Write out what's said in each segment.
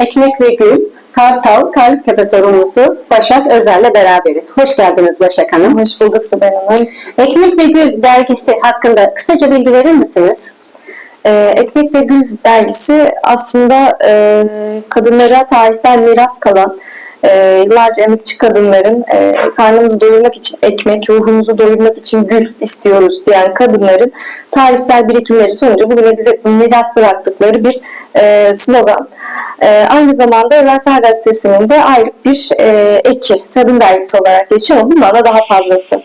Ekmek ve Gül, Kartal, Kalitepe sorumlusu Başak Özel'le beraberiz. Hoş geldiniz Başak Hanım. Hoş bulduk Sibel Hanım. Ekmek ve Gül dergisi hakkında kısaca bilgi verir misiniz? Ee, Ekmek ve Gül dergisi aslında e, kadınlara tarihten miras kalan e, yıllarca emekçi kadınların e, karnımızı doyurmak için ekmek, ruhumuzu doyurmak için gül istiyoruz diyen kadınların tarihsel birikimleri sonucu bugüne bize miras bıraktıkları bir e, slogan. E, aynı zamanda Evrensel Gazetesi'nin de ayrı bir e, eki, kadın dergisi olarak geçiyor ama bundan da daha fazlası.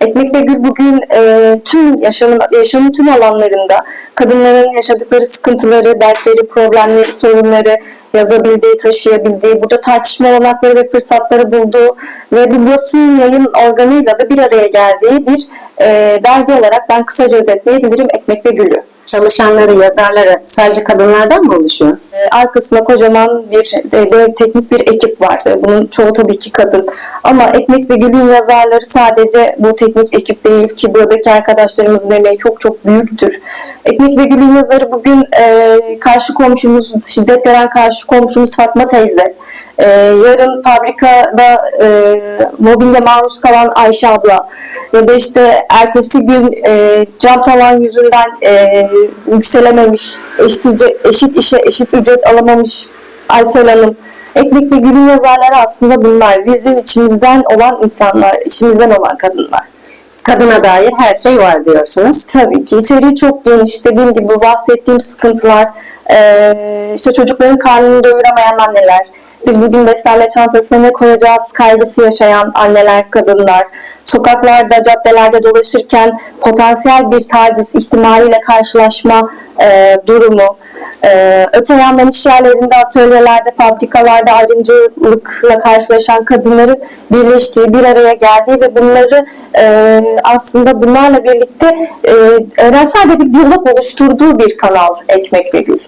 Ekmek ve Gül bugün e, tüm yaşamın, yaşamın tüm alanlarında kadınların yaşadıkları sıkıntıları, dertleri, problemleri, sorunları yazabildiği, taşıyabildiği, burada tartışma olanakları ve fırsatları bulduğu ve bir basın yayın organıyla da bir araya geldiği bir e, dergi olarak ben kısaca özetleyebilirim Ekmek ve Gül'ü. Çalışanları, yazarları sadece kadınlardan mı oluşuyor? E, arkasında kocaman bir de- dev teknik bir ekip var. E, Bunun çoğu tabii ki kadın. Ama Ekmek ve Gül'ün yazarları sadece bu teknik ekip değil ki buradaki arkadaşlarımızın emeği çok çok büyüktür. Ekmek ve Gül'ün yazarı bugün e, karşı komşumuz, şiddet gören karşı komşumuz Fatma teyze. E, yarın fabrikada e, mobbinge maruz kalan Ayşe abla ya da işte ertesi gün e, cam tavan yüzünden e, yükselememiş, eşit, eşit işe eşit ücret alamamış Aysel Hanım. Ekmek ve Gül'ün yazarları aslında bunlar. Biziz içimizden olan insanlar, içimizden olan kadınlar. Kadına dair her şey var diyorsunuz. Tabii ki içeriği çok geniş. Dediğim gibi bahsettiğim sıkıntılar, işte çocukların karnını doyuramayan anneler, biz bugün beslenme çantasına ne koyacağız kaygısı yaşayan anneler, kadınlar, sokaklarda, caddelerde dolaşırken potansiyel bir taciz ihtimaliyle karşılaşma durumu, eee, öte yandan iş yerlerinde, atölyelerde, fabrikalarda ayrımcılıkla karşılaşan kadınların birleştiği, bir araya geldiği ve bunları eee, aslında bunlarla birlikte eee evrensel de bir diyalog oluşturduğu bir kanal Ekmek ve Gül.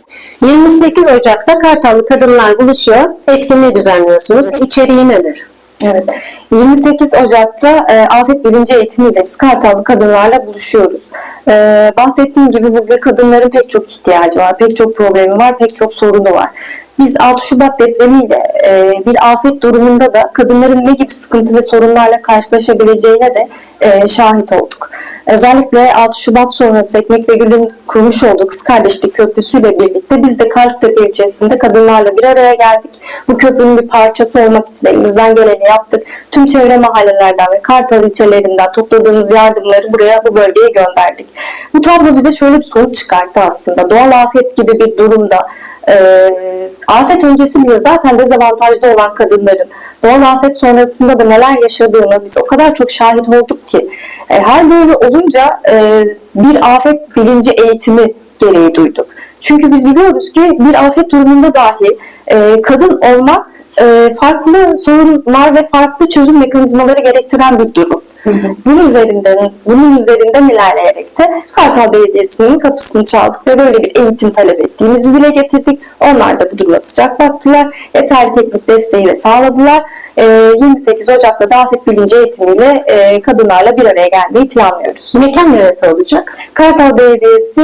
28 Ocak'ta Kartallı Kadınlar buluşuyor. Etkinliği düzenliyorsunuz. İçeriği nedir? Evet. 28 Ocak'ta e, afet bilinci eğitimiyle biz kadınlarla buluşuyoruz. E, bahsettiğim gibi bugün kadınların pek çok ihtiyacı var, pek çok problemi var, pek çok sorunu var. Biz 6 Şubat depremiyle e, bir afet durumunda da kadınların ne gibi sıkıntı ve sorunlarla karşılaşabileceğine de e, şahit olduk. Özellikle 6 Şubat sonrası Ekmek ve Gül'ün kurmuş olduğu Kız Kardeşlik Köprüsü'yle birlikte biz de Kartepe ilçesinde kadınlarla bir araya geldik. Bu köprünün bir parçası olmak için elimizden geleni yaptık. Tüm çevre mahallelerden ve Kartal ilçelerinden topladığımız yardımları buraya, bu bölgeye gönderdik. Bu tablo bize şöyle bir sonuç çıkarttı aslında. Doğal afet gibi bir durumda e, afet öncesi bile zaten dezavantajlı olan kadınların doğal afet sonrasında da neler yaşadığını biz o kadar çok şahit olduk ki e, her böyle olunca e, bir afet bilinci eğitimi gereği duyduk. Çünkü biz biliyoruz ki bir afet durumunda dahi e, kadın olmak e, farklı sorunlar ve farklı çözüm mekanizmaları gerektiren bir durum. Bunun üzerinden, bunun üzerinden ilerleyerek de Kartal Belediyesi'nin kapısını çaldık ve böyle bir eğitim talep ettiğimizi dile getirdik. Onlar da bu duruma sıcak baktılar. Yeterli teknik desteği de sağladılar. Ee, 28 Ocak'ta da afet bilinci eğitimiyle e, kadınlarla bir araya gelmeyi planlıyoruz. Mekan neresi olacak? Kartal Belediyesi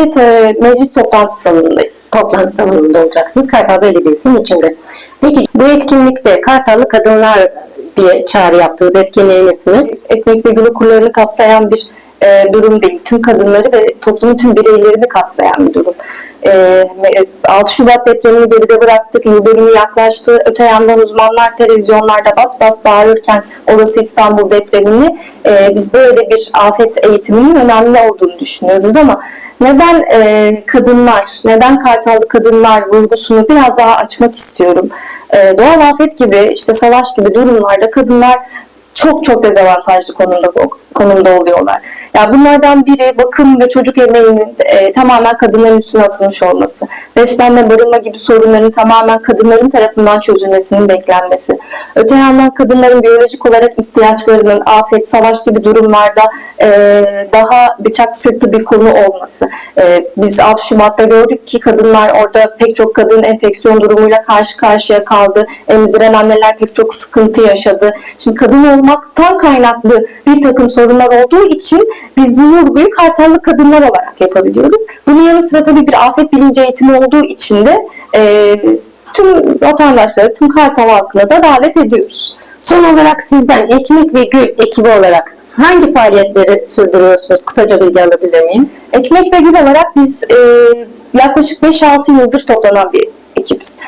meclis toplantı salonundayız. Toplantı salonunda olacaksınız. Kartal Belediyesi'nin içinde. Peki bu etkinlikte Kartallı Kadınlar diye çağrı yaptığınız etkinliğin ismi. Ekmek ve gül okullarını kapsayan bir e, durum değil. Tüm kadınları ve toplumun tüm bireylerini kapsayan bir durum. E, 6 Şubat depremini geride bıraktık. Yıl dönümü yaklaştı. Öte yandan uzmanlar televizyonlarda bas bas bağırırken olası İstanbul depremini e, biz böyle bir afet eğitiminin önemli olduğunu düşünüyoruz ama neden e, kadınlar, neden Kartallı kadınlar vurgusunu biraz daha açmak istiyorum. E, doğal afet gibi, işte savaş gibi durumlarda kadınlar çok çok dezavantajlı konumda konumda oluyorlar. Yani bunlardan biri bakım ve çocuk emeğinin e, tamamen kadınların üstüne atılmış olması. Beslenme, barınma gibi sorunların tamamen kadınların tarafından çözülmesinin beklenmesi. Öte yandan kadınların biyolojik olarak ihtiyaçlarının afet, savaş gibi durumlarda e, daha bıçak sırtı bir konu olması. E, biz 6 Şubat'ta gördük ki kadınlar orada pek çok kadın enfeksiyon durumuyla karşı karşıya kaldı. Emziren anneler pek çok sıkıntı yaşadı. Şimdi kadın olmaktan kaynaklı bir takım sorunlar olduğu için biz bu vurguyu kartallı kadınlar olarak yapabiliyoruz. Bunun yanı sıra tabii bir afet bilinci eğitimi olduğu için de e, Tüm vatandaşları, tüm Kartal halkına da davet ediyoruz. Son olarak sizden Ekmek ve Gül ekibi olarak hangi faaliyetleri sürdürüyorsunuz? Kısaca bilgi alabilir miyim? Ekmek ve Gül olarak biz e, yaklaşık 5-6 yıldır toplanan bir ekibiz.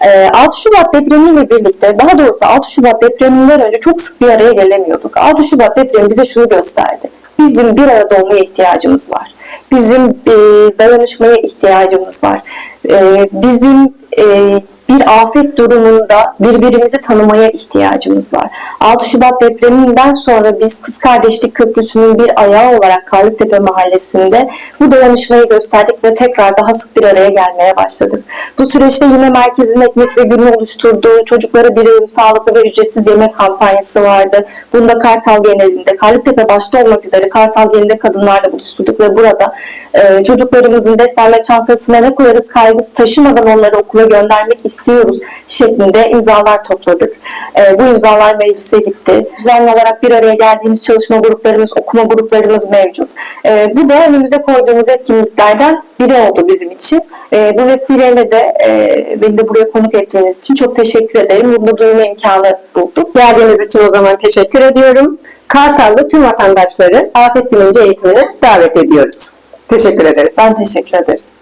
E, 6 Şubat depremiyle birlikte, daha doğrusu 6 Şubat depreminden önce çok sık bir araya gelemiyorduk. 6 Şubat depremi bize şunu gösterdi. Bizim bir arada olmaya ihtiyacımız var. Bizim e, dayanışmaya ihtiyacımız var. E, bizim e, bir afet durumunda birbirimizi tanımaya ihtiyacımız var. 6 Şubat depreminden sonra biz Kız Kardeşlik Köprüsü'nün bir ayağı olarak Karlıktepe Mahallesi'nde bu dayanışmayı gösterdik ve tekrar daha sık bir araya gelmeye başladık. Bu süreçte yine merkezin ekmek ve günü oluşturduğu çocuklara bir öğün sağlıklı ve ücretsiz yemek kampanyası vardı. Bunda Kartal genelinde, Karlıktepe başta olmak üzere Kartal genelinde kadınlarla buluşturduk ve burada e, çocuklarımızın beslenme çantasına ne koyarız kaygısı taşımadan onları okula göndermek istiyoruz şeklinde imzalar topladık. E, bu imzalar meclise gitti. Düzenli olarak bir araya geldiğimiz çalışma gruplarımız, okuma gruplarımız mevcut. E, bu da önümüze koyduğumuz etkinliklerden biri oldu bizim için. E, bu vesileyle de e, beni de buraya konuk ettiğiniz için çok teşekkür ederim. Bunu da duyma imkanı bulduk. Geldiğiniz için o zaman teşekkür ediyorum. Kartallı tüm vatandaşları afet bilinci eğitimine davet ediyoruz. Teşekkür ederiz. Ben teşekkür ederim.